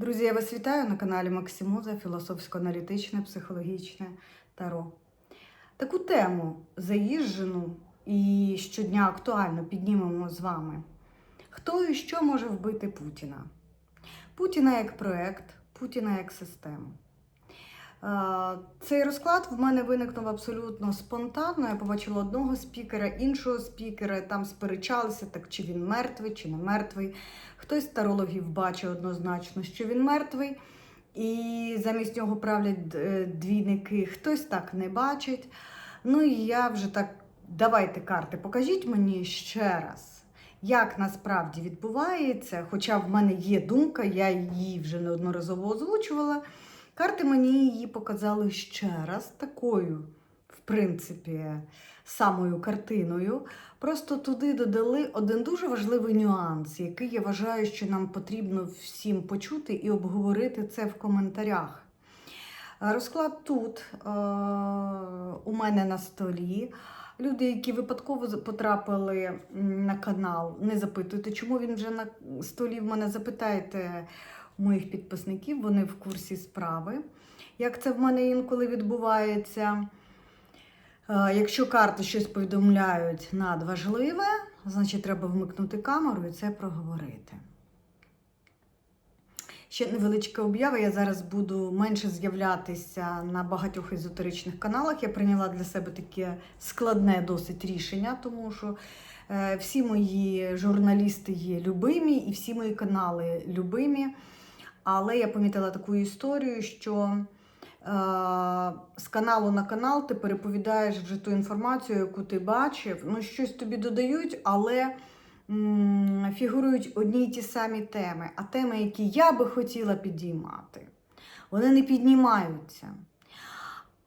Друзі, я вас вітаю на каналі Максимуза, філософсько-аналітичне, психологічне таро. Таку тему заїжджену і щодня актуально піднімемо з вами. Хто і що може вбити Путіна? Путіна як проект, Путіна як систему. Е, Цей розклад в мене виникнув абсолютно спонтанно. Я побачила одного спікера, іншого спікера, там сперечалися, так чи він мертвий, чи не мертвий. Хтось з тарологів бачить однозначно, що він мертвий, і замість нього правлять е, двійники, хтось так не бачить. Ну і я вже так, давайте карти, покажіть мені ще раз, як насправді відбувається. Хоча в мене є думка, я її вже неодноразово озвучувала. Карти мені її показали ще раз такою, в принципі, самою картиною. Просто туди додали один дуже важливий нюанс, який я вважаю, що нам потрібно всім почути і обговорити це в коментарях. Розклад тут е, у мене на столі. Люди, які випадково потрапили на канал, не запитуйте, чому він вже на столі в мене запитайте у моїх підписників, вони в курсі справи. Як це в мене інколи відбувається? Е, Якщо карти щось повідомляють надважливе, значить треба вмикнути камеру і це проговорити. Ще невеличка об'ява. Я зараз буду менше з'являтися на багатьох езотеричних каналах. Я прийняла для себе таке складне досить рішення, тому що е, всі мої журналісти є любимі і всі мої канали любимі. Але я помітила таку історію, що е, з каналу на канал ти переповідаєш вже ту інформацію, яку ти бачив. Ну, щось тобі додають, але фігурують одні й ті самі теми. А теми, які я би хотіла підіймати, вони не піднімаються.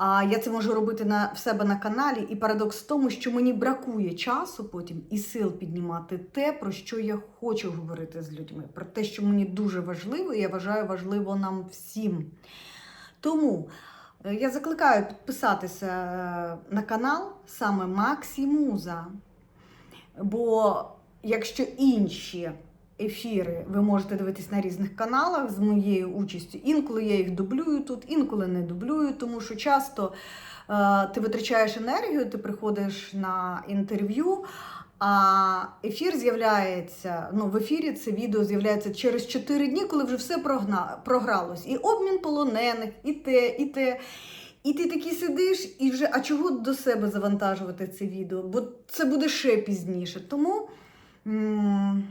А я це можу робити на, в себе на каналі. І парадокс в тому, що мені бракує часу потім і сил піднімати те, про що я хочу говорити з людьми, про те, що мені дуже важливо, і я вважаю важливо нам всім. Тому е, я закликаю підписатися е, на канал саме Максимуза. Бо якщо інші ефіри ви можете дивитись на різних каналах з моєю участю, інколи я їх дублюю тут, інколи не дублюю, тому що часто е, ти витрачаєш енергію, ти приходиш на інтерв'ю. А ефір з'являється, ну в ефірі це відео з'являється через 4 дні, коли вже все прогна, програлось. І обмін полонених, і те, і те. І ти такий сидиш, і вже, а чого до себе завантажувати це відео? Бо це буде ще пізніше. Тому м-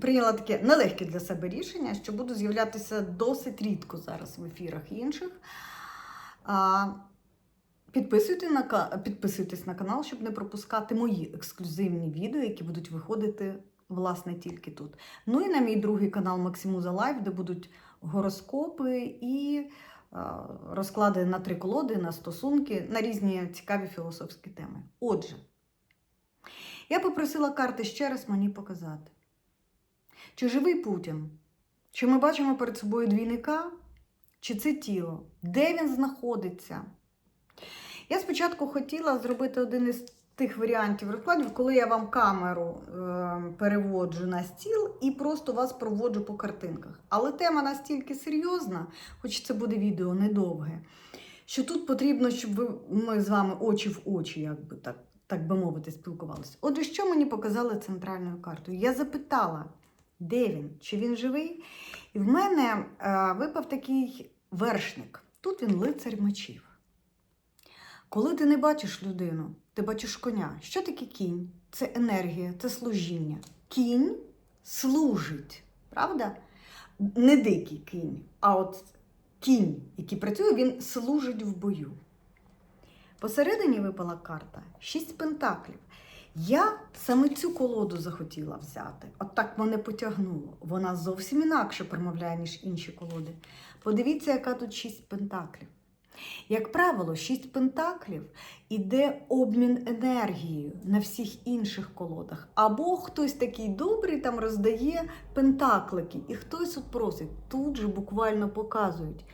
прийняла таке нелегке для себе рішення, що буду з'являтися досить рідко зараз в ефірах інших. А, на, підписуйтесь на канал, щоб не пропускати мої ексклюзивні відео, які будуть виходити, власне, тільки тут. Ну і на мій другий канал Максимуза Лайв, де будуть гороскопи і а, розклади на три колоди, на стосунки, на різні цікаві філософські теми. Отже, я попросила карти ще раз мені показати, чи живий Путін, чи ми бачимо перед собою двійника, чи це тіло, де він знаходиться. Я спочатку хотіла зробити один із тих варіантів розкладів, коли я вам камеру е, переводжу на стіл і просто вас проводжу по картинках. Але тема настільки серйозна, хоч це буде відео недовге, що тут потрібно, щоб ви, ми з вами очі в очі, як би так, так би мовити, спілкувалися. Отже, що мені показали центральною картою? Я запитала, де він, чи він живий. І в мене е, випав такий вершник. Тут він лицар мечів. Коли ти не бачиш людину, ти бачиш коня. Що таке кінь? Це енергія, це служіння. Кінь служить, правда? Не дикий кінь, а от кінь, який працює, він служить в бою. Посередині випала карта шість пентаклів. Я саме цю колоду захотіла взяти. От так мене потягнуло. Вона зовсім інакше промовляє, ніж інші колоди. Подивіться, яка тут шість пентаклів. Як правило, шість пентаклів іде обмін енергією на всіх інших колодах. Або хтось такий добрий там роздає пентаклики, і хтось от просить. Тут же буквально показують.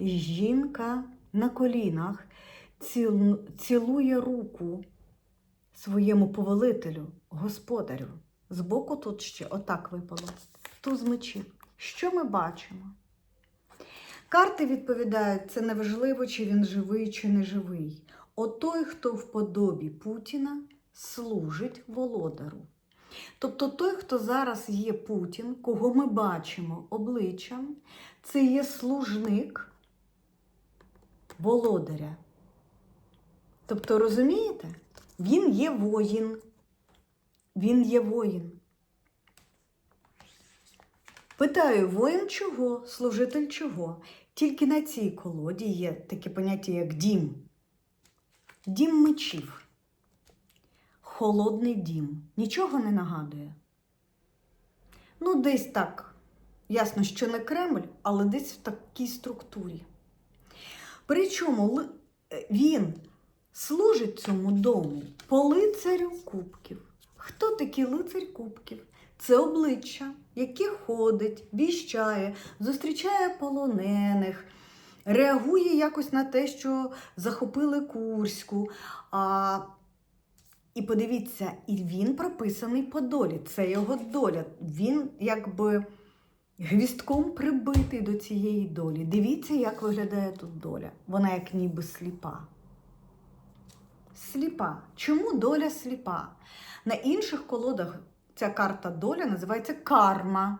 Жінка на колінах цілує руку своєму повелителю, господарю. Збоку тут ще отак випало. Туз мечів. Що ми бачимо? Карти відповідають, це неважливо, чи він живий, чи не живий. От той, хто в подобі Путіна, служить володару. Тобто той, хто зараз є Путін, кого ми бачимо обличчям, це є служник володаря. Тобто, розумієте, він є воїн. Він є воїн. Питаю, воїн чого, служитель чого? Тільки на цій колоді є таке поняття, як дім. Дім мечів. Холодний дім. Нічого не нагадує. Ну, десь так. Ясно, що не Кремль, але десь в такій структурі. Причому е, він служить цьому дому по лицарю кубків. Хто такий лицар кубків? Це обличчя, яке ходить, віщає, зустрічає полонених, реагує якось на те, що захопили Курську. А, і подивіться, і він прописаний по долі. Це його доля. Він якби гвістком прибитий до цієї долі. Дивіться, як виглядає тут доля. Вона як ніби сліпа. Сліпа. Чому доля сліпа? На інших колодах ця карта доля називається карма.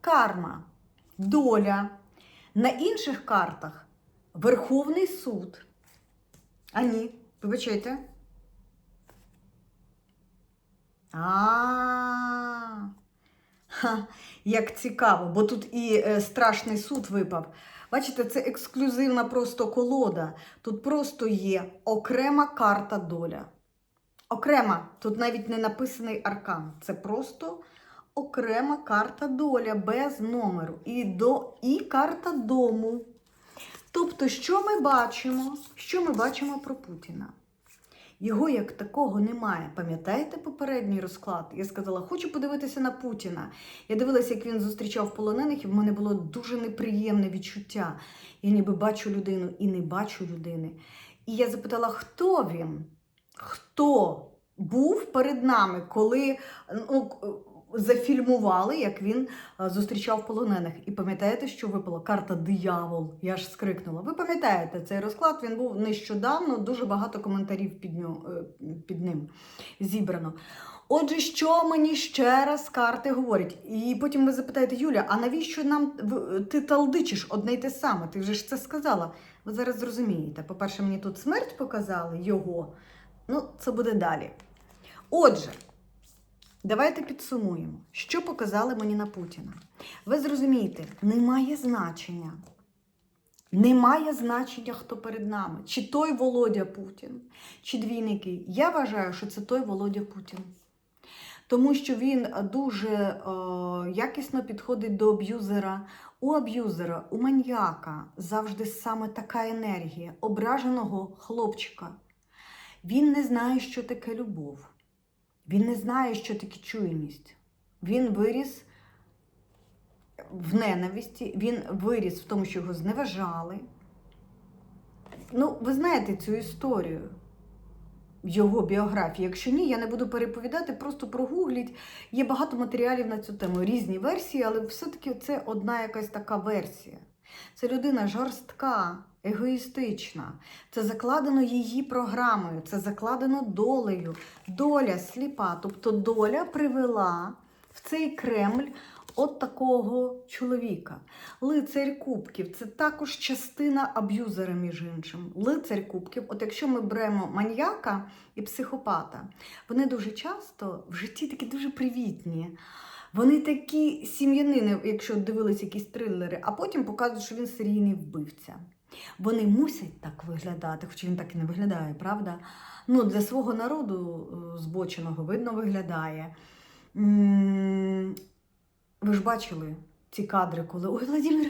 Карма, доля. На інших картах Верховний суд. А ні, вибачайте. А, Ха, як цікаво, бо тут і е, страшний суд випав. Бачите, це ексклюзивна просто колода. Тут просто є окрема карта доля. Окрема, тут навіть не написаний аркан. Це просто окрема карта доля без номеру. І, до, і карта дому. Тобто, що ми бачимо? Що ми бачимо про Путіна? Його як такого немає. Пам'ятаєте попередній розклад? Я сказала, хочу подивитися на Путіна. Я дивилася, як він зустрічав полонених, і в мене було дуже неприємне відчуття. Я ніби бачу людину і не бачу людини. І я запитала, хто він? Хто був перед нами, коли ну, зафільмували, як він е, зустрічав полонених. І пам'ятаєте, що випала карта диявол? Я ж скрикнула. Ви пам'ятаєте цей розклад? Він був нещодавно, дуже багато коментарів під, ню, е, під ним зібрано. Отже, що мені ще раз карти говорять? І потім ви запитаєте, Юля, а навіщо нам ти талдичиш одне й те саме? Ти вже ж це сказала. Ви зараз зрозумієте. По-перше, мені тут смерть показали його. Ну, це буде далі. Отже, давайте підсумуємо, що показали мені на Путіна. Ви зрозумієте, немає значення. Немає значення, хто перед нами. Чи той Володя Путін, чи двійники. Я вважаю, що це той Володя Путін. Тому що він дуже е, якісно підходить до аб'юзера. У аб'юзера, у маньяка завжди саме така енергія ображеного хлопчика. Він не знає, що таке любов. Він не знає, що таке чуйність. Він виріс в ненависті, він виріс в тому, що його зневажали. Ну, ви знаєте цю історію його біографії. Якщо ні, я не буду переповідати, просто прогугліть. Є багато матеріалів на цю тему, різні версії, але все-таки це одна якась така версія. Це людина жорстка, егоїстична. Це закладено її програмою, це закладено долею. Доля сліпа. Тобто доля привела в цей Кремль от такого чоловіка. Лицарь Кубків це також частина аб'юзера, між іншим. Лицарь Кубків, от якщо ми беремо маньяка і психопата, вони дуже часто в житті такі дуже привітні. Вони такі сім'янини, якщо дивились якісь трилери, а потім показують, що він серійний вбивця. Вони мусять так виглядати, хоча він так і не виглядає, правда? Ну, для свого народу е, збоченого видно виглядає. Ви ж бачили ці кадри, коли ой, Владимир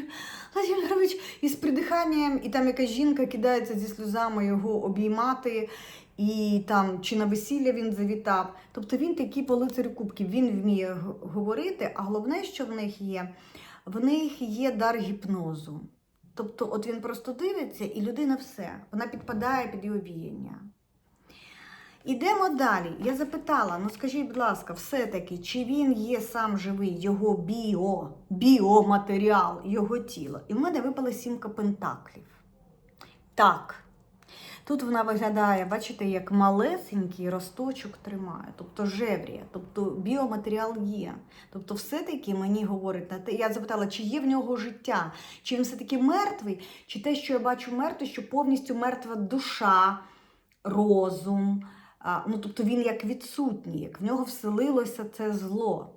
Владимирович із придиханням, і там якась жінка кидається зі сльозами його обіймати, і там чи на весілля він завітав. Тобто він такий по кубків, він вміє говорити, а головне, що в них є, в них є дар гіпнозу. Тобто, от він просто дивиться, і людина все, вона підпадає під його віяння. Ідемо далі. Я запитала: ну скажіть, будь ласка, все-таки, чи він є сам живий, його біо, біоматеріал, його тіло? І в мене випало сімка пентаклів. Так. Тут вона виглядає, бачите, як малесенький росточок тримає, тобто жеврія, тобто біоматеріал є. Тобто, все-таки мені говорить я запитала, чи є в нього життя, чи він все-таки мертвий, чи те, що я бачу мертвий, що повністю мертва душа, розум. Ну, тобто він як відсутній, як в нього вселилося це зло.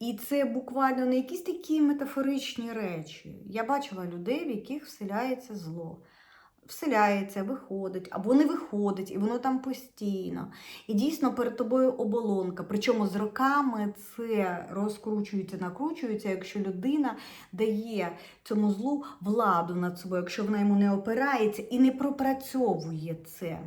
І це буквально не якісь такі метафоричні речі. Я бачила людей, в яких вселяється зло. Вселяється, виходить або не виходить, і воно там постійно. І дійсно перед тобою оболонка. Причому з роками це розкручується, накручується, якщо людина дає цьому злу владу над собою, якщо вона йому не опирається і не пропрацьовує це.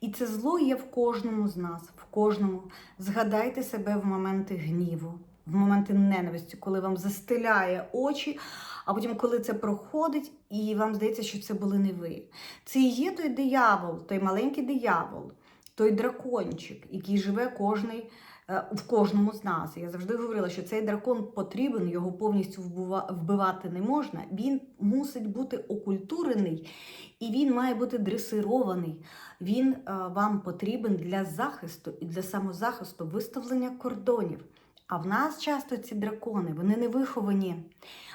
І це зло є в кожному з нас, в кожному. Згадайте себе в моменти гніву, в моменти ненависті, коли вам застеляє очі, а потім, коли це проходить, і вам здається, що це були не ви. Це і є той диявол, той маленький диявол, той дракончик, який живе кожний. е, В кожному з нас. Я завжди говорила, що цей дракон потрібен, його повністю вбива- вбивати не можна. Він мусить бути окультурений і він має бути дресирований. Він е, вам потрібен для захисту і для самозахисту, виставлення кордонів. А в нас часто ці дракони, вони не виховані.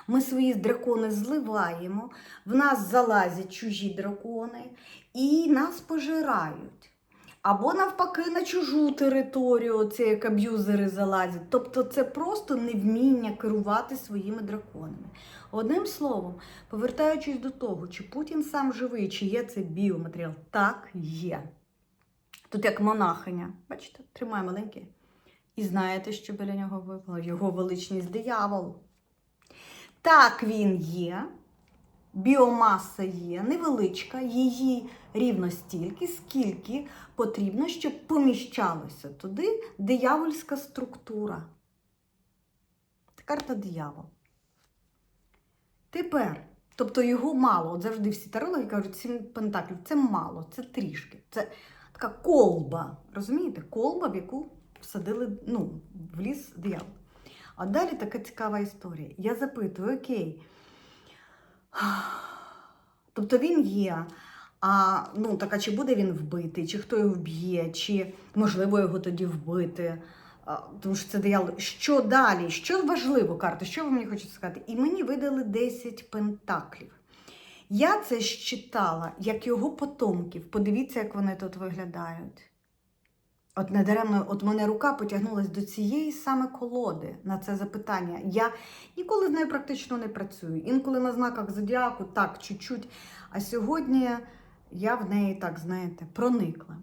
Ми свої дракони зливаємо, в нас залазять чужі дракони і нас пожирають. Або навпаки на чужу територію, це як аб'юзери залазять. Тобто це просто невміння керувати своїми драконами. Одним словом, повертаючись до того, чи Путін сам живий, чи є це біоматеріал, так є. Тут як монахиня, бачите, тримає маленьке. І знаєте, що біля нього випало? Його величність диявол. Так він є, біомаса є, невеличка, її рівно стільки, скільки потрібно, щоб поміщалося туди диявольська структура. Карта диявол. Тепер, тобто його мало. От завжди всі тарологи кажуть, сім пентаклів це мало, це трішки. Це така колба. Розумієте? Колба, в яку всадили ну, в ліс диявол. А далі така цікава історія. Я запитую, окей. Тобто він є. А ну, так, а чи буде він вбитий, чи хто його вб'є, чи можливо його тоді вбити. А, Тому що це диявол. Що далі? Що важливо, карта? Що ви мені хочете сказати? І мені видали 10 пентаклів. Я це считала як його потомків. Подивіться, як вони тут виглядають. От недаремно, от мене рука потягнулася до цієї саме колоди на це запитання. Я ніколи з нею практично не працюю. Інколи на знаках зодіаку так, чуть-чуть. А сьогодні я в неї, так, знаєте, проникла.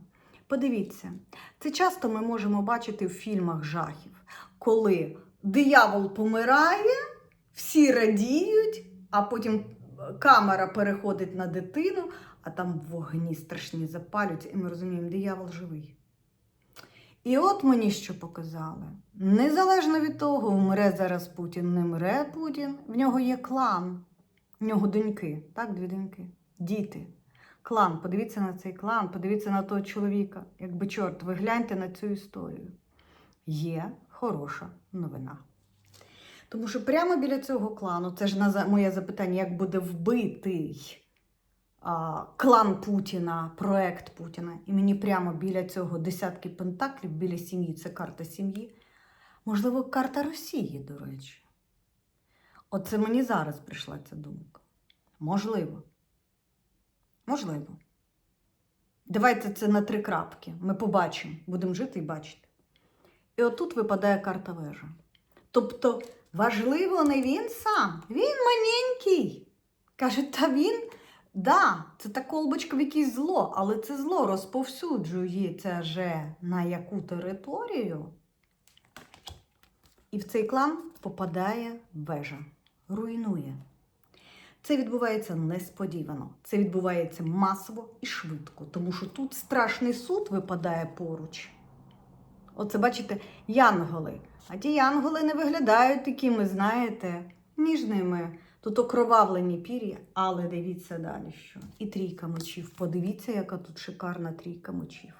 Подивіться, це часто ми можемо бачити в фільмах жахів, коли диявол помирає, всі радіють, а потім камера переходить на дитину, а там вогні страшні запалюються, і ми розуміємо, диявол живий. І от мені що показали. Незалежно від того, вмре зараз Путін, не мре Путін, в нього є клан, в нього доньки, так, дві доньки, діти. Клан, подивіться на цей клан, подивіться на того чоловіка. Якби чорт, ви гляньте на цю історію. Є хороша новина. Тому що прямо біля цього клану, це ж моє запитання, як буде вбитий клан Путіна, проект Путіна. І мені прямо біля цього десятки пентаклів, біля сім'ї, це карта сім'ї. Можливо, карта Росії, до речі. Оце мені зараз прийшла ця думка. Можливо. Можливо. Давайте це на три крапки. Ми побачимо, будемо жити і бачити. І отут випадає карта вежа. Тобто важливо не він сам, він маленький. Каже, та він, да, це та колбочка в якесь зло, але це зло розповсюджується же на яку територію. І в цей клан попадає вежа, руйнує. Це відбувається несподівано, це відбувається масово і швидко, тому що тут страшний суд випадає поруч. Оце, бачите, янголи. А ті янголи не виглядають такими, знаєте, ніжними. Тут окровавлені пір'я, але дивіться далі що. І трійка мечів. Подивіться, яка тут шикарна трійка мечів.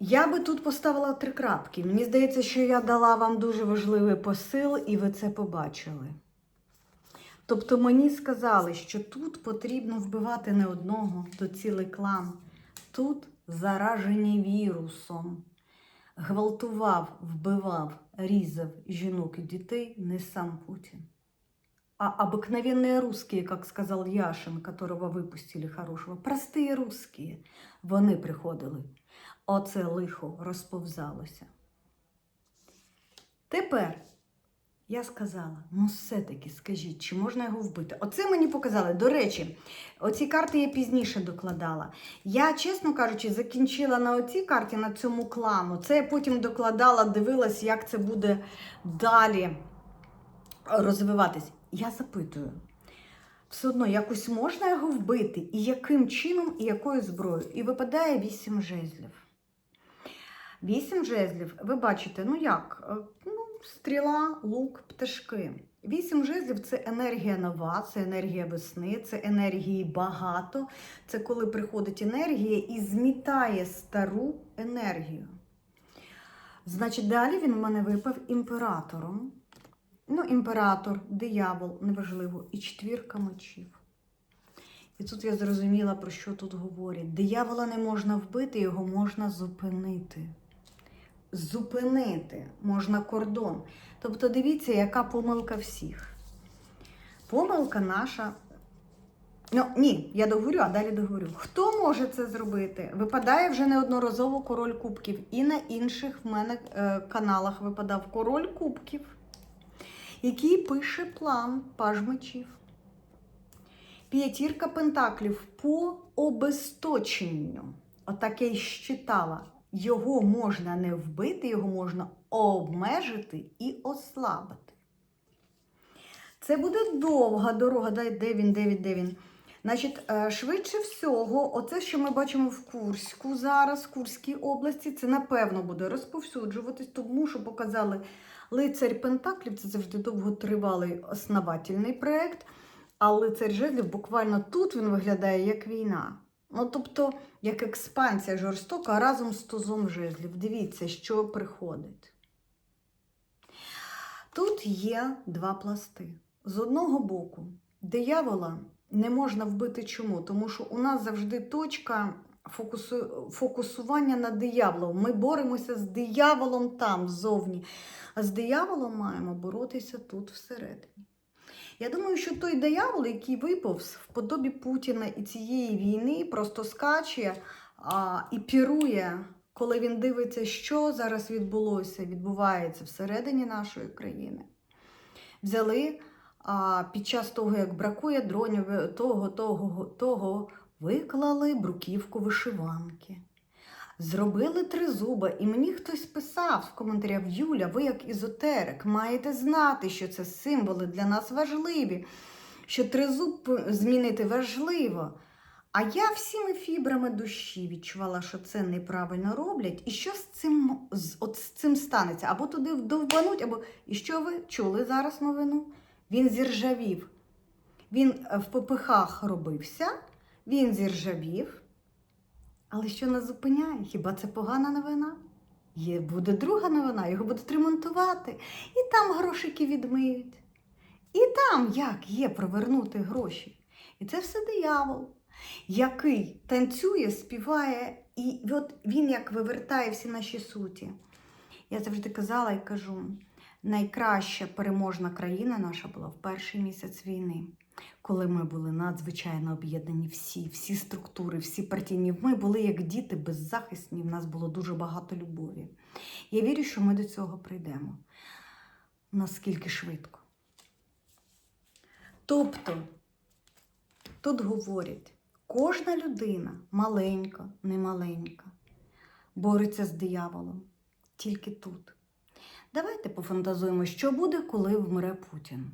Я би тут поставила три крапки. Мені здається, що я дала вам дуже важливий посил, і ви це побачили. Тобто мені сказали, що тут потрібно вбивати не одного, то цілий клан. Тут заражені вірусом. Гвалтував, вбивав, різав жінок і дітей не сам Путін, а обыкновенные русские, как сказал Яшин, которого випустили хорошого. Прості русские. Вони приходили. Оце лихо розповзалося. Тепер я сказала: ну все-таки скажіть, чи можна його вбити? Оце мені показали. До речі, оці карти я пізніше докладала. Я, чесно кажучи, закінчила на оцій карті, на цьому клану. Це я потім докладала, дивилась, як це буде далі розвиватись. Я запитую. Все одно якось можна його вбити, і яким чином, і якою зброєю. І випадає вісім жезлів. Вісім жезлів, ви бачите, ну як? Стріла, лук, пташки. Вісім жезлів це енергія нова, це енергія весни, це енергії багато. Це коли приходить енергія і змітає стару енергію. Значить, далі він в мене випав імператором. Ну, імператор, диявол, неважливо, і четвірка мечів. І тут я зрозуміла, про що тут говорять. Диявола не можна вбити, його можна зупинити. Зупинити можна кордон. Тобто, дивіться, яка помилка всіх. Помилка наша. Ну, ні, я договорю, а далі договорю. Хто може це зробити? Випадає вже неодноразово король кубків. І на інших в мене е, каналах випадав король кубків, який пише план паж мечів. П'ятірка пентаклів по обесточенню. Отак я й щитала. Його можна не вбити, його можна обмежити і ослабити. Це буде довга дорога. Де він, де він, де він. Значить, е, швидше всього, оце, що ми бачимо в Курську зараз, в Курській області, це напевно буде розповсюджуватись, тому що показали лицарь Пентаклів, це завжди довготривалий основательний проєкт. А лицар жезлів буквально тут він виглядає як війна. Ну, тобто, як експансія жорстока разом з тузом жезлів. Дивіться, що приходить. Тут є два пласти. З одного боку, диявола не можна вбити чому? Тому що у нас завжди точка фокусу... фокусування на дияволом. Ми боремося з дияволом там, ззовні. А з дияволом маємо боротися тут всередині. Я думаю, що той диявол, який виповз в подобі Путіна і цієї війни, просто скаче а, і пірує, коли він дивиться, що зараз відбулося, відбувається всередині нашої країни. Взяли а, під час того, як бракує дронів, того, того, того, виклали бруківку вишиванки. Зробили тризуба, і мені хтось писав в коментарях: Юля, ви як ізотерик, маєте знати, що це символи для нас важливі, що тризуб змінити важливо. А я всіми фібрами душі відчувала, що це неправильно роблять, і що з цим з, от з цим станеться? Або туди вдовбануть, або і що ви чули зараз новину? Він зіржавів. Він в попихах робився, він зіржавів. Але що нас зупиняє? Хіба це погана новина? Є, буде друга новина, його будуть ремонтувати. І там грошики відмиють. І там як є провернути гроші. І це все диявол, який танцює, співає, і от він як вивертає всі наші суті. Я завжди казала і кажу: найкраща переможна країна наша була в перший місяць війни коли ми були надзвичайно об'єднані всі, всі структури, всі партійні. Ми були як діти беззахисні, в нас було дуже багато любові. Я вірю, що ми до цього прийдемо. Наскільки швидко. Тобто, тут говорять, кожна людина, маленька, немаленька, бореться з дияволом. Тільки тут. Давайте пофантазуємо, що буде, коли вмре Путін.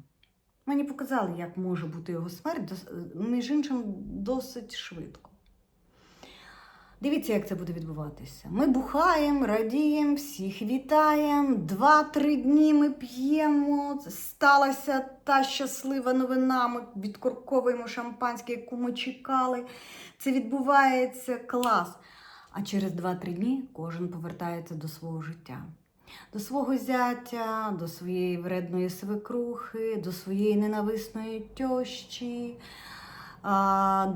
Мені показали, як може бути його смерть, між іншим, досить швидко. Дивіться, як це буде відбуватися. Ми бухаємо, радіємо, всіх вітаємо. Два-три дні ми п'ємо. Сталася та щаслива новина. Ми відкорковуємо шампанське, яку ми чекали. Це відбувається клас. А через 2-3 дні кожен повертається до свого життя. До свого зятя, до своєї вредної свекрухи, до своєї ненависної тьощі,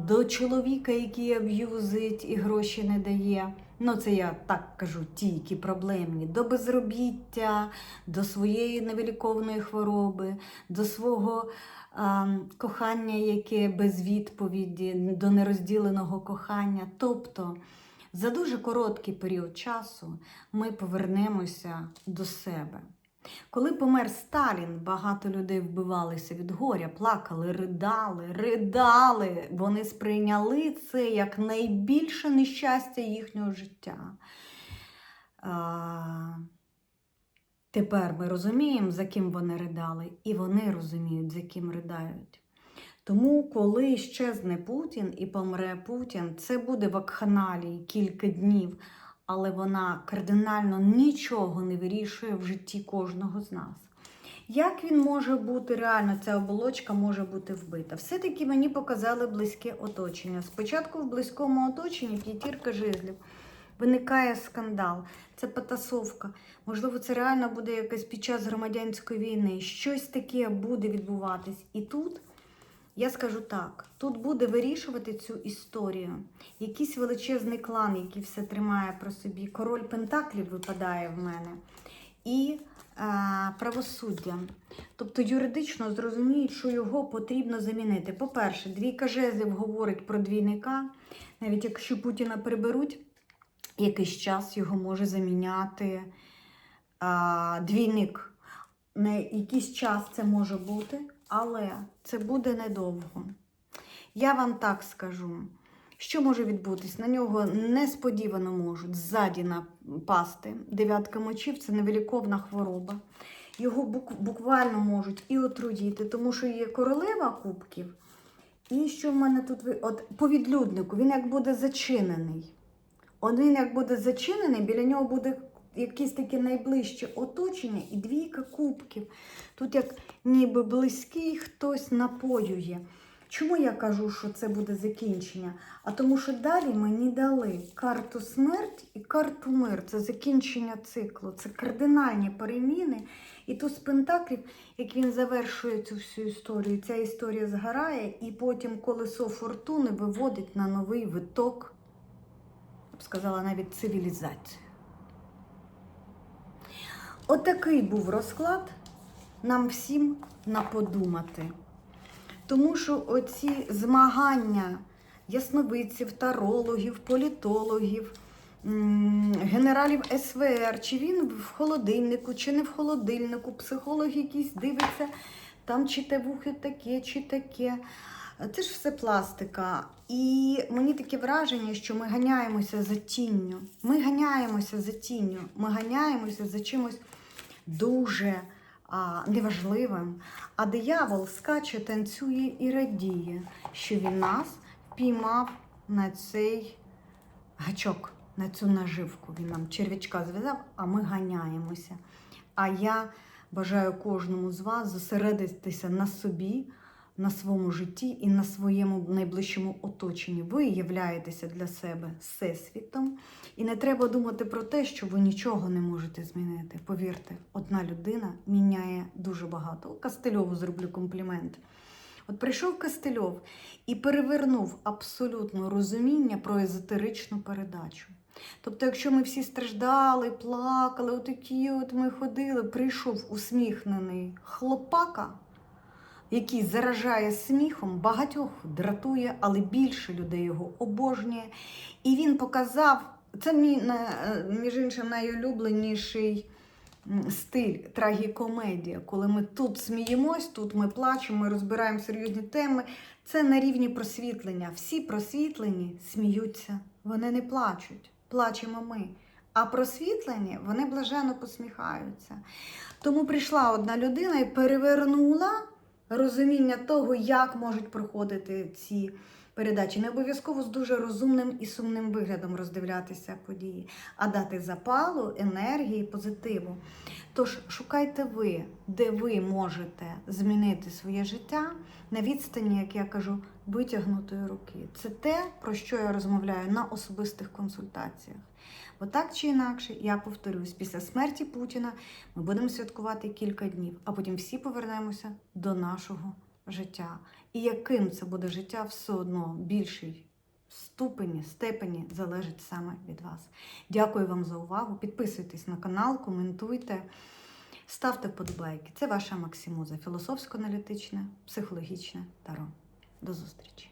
до чоловіка, який аб'юзить і гроші не дає. Ну, це я так кажу, ті, які проблемні, до безробіття, до своєї невиліковної хвороби, до свого а, кохання, яке без відповіді, до нерозділеного кохання. Тобто за дуже короткий період часу ми повернемося до себе. Коли помер Сталін, багато людей вбивалися від горя, плакали, ридали, ридали. Вони сприйняли це як найбільше нещастя їхнього життя. А, тепер ми розуміємо, за ким вони ридали, і вони розуміють, за ким ридають. Тому, коли щезне Путін і помре Путін, це буде вакханалії кілька днів, але вона кардинально нічого не вирішує в житті кожного з нас. Як він може бути реально, ця оболочка може бути вбита? Все-таки мені показали близьке оточення. Спочатку в близькому оточенні п'ятірка жезлів. Виникає скандал, це потасовка. Можливо, це реально буде якась під час громадянської війни. Щось таке буде відбуватись. І тут я скажу так: тут буде вирішувати цю історію. Якийсь величезний клан, який все тримає про собі. Король Пентаклів випадає в мене. І е, правосуддя. Тобто юридично зрозуміють, що його потрібно замінити. По-перше, двійка жезлів говорить про двійника. Навіть якщо Путіна приберуть, якийсь час його може заміняти е, двійник. На якийсь час це може бути, але це буде недовго. Я вам так скажу. Що може відбутись? На нього несподівано можуть ззаді напасти. Дев'ятка мочів це невиліковна хвороба. Його буквально можуть і отруїти, тому що є королева кубків. І що в мене тут от по відлюднику, він як буде зачинений. Він як буде зачинений, біля нього буде якесь таке найближче оточення і двійка кубків. Тут як ніби близький хтось напоює. Чому я кажу, що це буде закінчення? А тому, що далі мені дали карту смерть і карту мир. Це закінчення циклу, це кардинальні переміни. І тут з Пентаклів, як він завершує цю всю історію, ця історія згорає, і потім колесо фортуни виводить на новий виток, я б сказала, навіть цивілізацію. Отакий був розклад нам всім на подумати. Тому що оці змагання ясновидців, тарологів, політологів, генералів СВР, чи він в холодильнику, чи не в холодильнику, психолог якийсь дивиться, там чи те вухи таке, чи таке. Це ж все пластика. І мені таке враження, що ми ганяємося за тінню. Ми ганяємося за тінню, ми ганяємося за чимось дуже а, неважливим. А диявол скаче, танцює і радіє, що він нас впіймав на цей гачок, на цю наживку. Він нам черв'ячка зв'язав, а ми ганяємося. А я бажаю кожному з вас зосередитися на собі, на своєму житті і на своєму найближчому оточенні. Ви являєтеся для себе всесвітом. І не треба думати про те, що ви нічого не можете змінити. Повірте, одна людина міняє дуже багато. Кастельову зроблю комплімент. От прийшов Кастельов і перевернув абсолютно розуміння про езотеричну передачу. Тобто, якщо ми всі страждали, плакали, отакі от ми ходили, прийшов усміхнений хлопака, який заражає сміхом, багатьох дратує, але більше людей його обожнює. І він показав, це мій, між іншим, найулюбленіший стиль трагікомедія, коли ми тут сміємось, тут ми плачемо, ми розбираємо серйозні теми. Це на рівні просвітлення. Всі просвітлені сміються, вони не плачуть, плачемо ми. А просвітлені вони блаженно посміхаються. Тому прийшла одна людина і перевернула розуміння того, як можуть проходити ці передачі. Не обов'язково з дуже розумним і сумним виглядом роздивлятися події, а дати запалу, енергії, позитиву. Тож шукайте ви, де ви можете змінити своє життя на відстані, як я кажу, витягнутої руки. Це те, про що я розмовляю на особистих консультаціях. Бо так чи інакше, я повторюсь, після смерті Путіна ми будемо святкувати кілька днів, а потім всі повернемося до нашого життя. І яким це буде життя, все одно більшій ступені, степені залежить саме від вас. Дякую вам за увагу. Підписуйтесь на канал, коментуйте, ставте вподобайки. Це ваша Максимуза, філософсько-аналітичне, психологічне таро. До зустрічі!